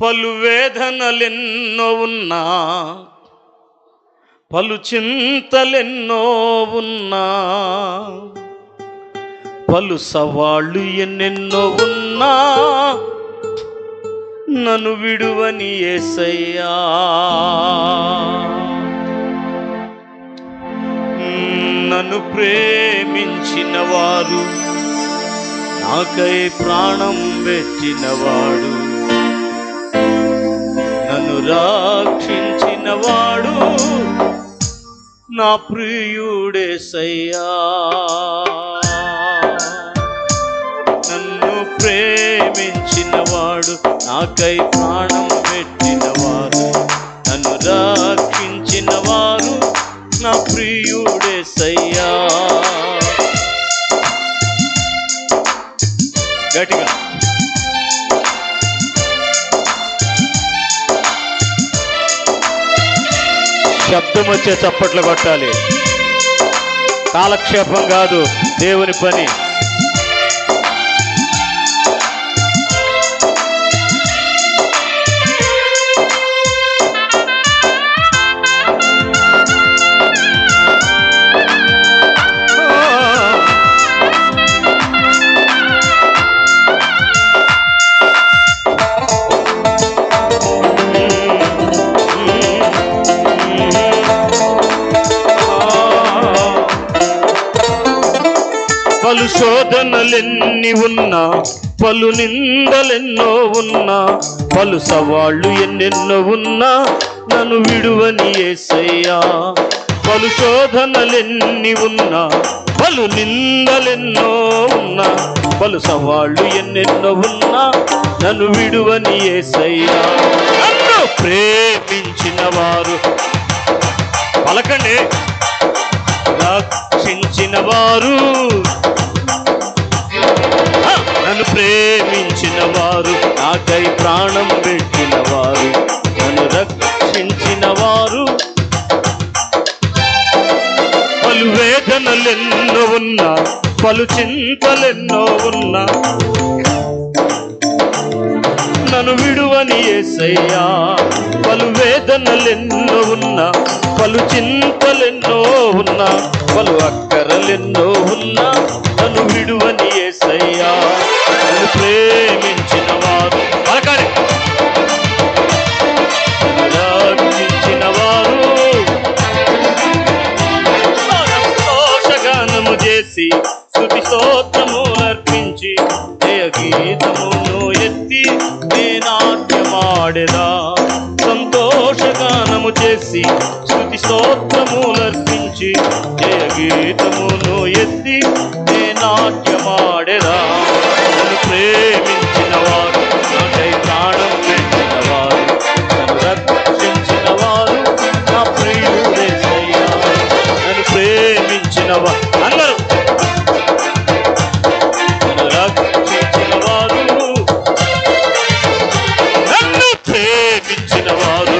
పలు వేదనలెన్నో ఉన్నా పలు చింతలెన్నో ఉన్నా పలు సవాళ్ళు ఎన్నెన్నో ఉన్నా నన్ను విడువని ఏసయ్యా. నన్ను ప్రేమించిన వారు నాకై ప్రాణం పెట్టినవాడు రక్షించిన వాడు నా ప్రియుడేసయ్యా. నన్ను ప్రేమించిన వాడు నాకై ప్రాణం పెట్టినవాడు నన్ను రక్షించిన వారు నా ప్రియుడేసయ్యా. గట్టిగా. శబ్దం వచ్చే చప్పట్లు కొట్టాలి. కాలక్షేపం కాదు దేవుని పని. వేదనలెన్ని ఉన్నా పలు నిందలెన్నో ఉన్నా పలు సవాళ్ళు ఎన్నెన్నో ఉన్నా నన్ను విడువని ఏసయ్యా. పలు శోధనలెన్ని ఉన్నా పలు నిందలెన్నో ఉన్నా పలు సవాళ్ళు ఎన్నెన్నో ఉన్నా నన్ను విడువని ఏసయ్యా. నన్ను ప్రేమించిన వారు పలకండి. రక్షించిన వారు నాకై ప్రాణం పెట్టిన వారు నన్ను రక్షించిన వారు పలు వేదనలెన్నో ఉన్నా పలు చింతలెన్నో ఉన్నా నన్ను విడువని ఏసయ్యా. పలు వేదనలెన్నో ఉన్నా పలు చింతలెన్నో ఉన్నా పలు అక్కరలెన్నో ఉన్నా. చేసి స్థుతి స్తోత్రము అర్పించి జయ గీతమును ఎత్తి నేనాట్యమాడెదా సంతోషగానము చేసి స్థుతి స్తోత్రము అర్పించి జయ గీతమును ఎత్తి Ainda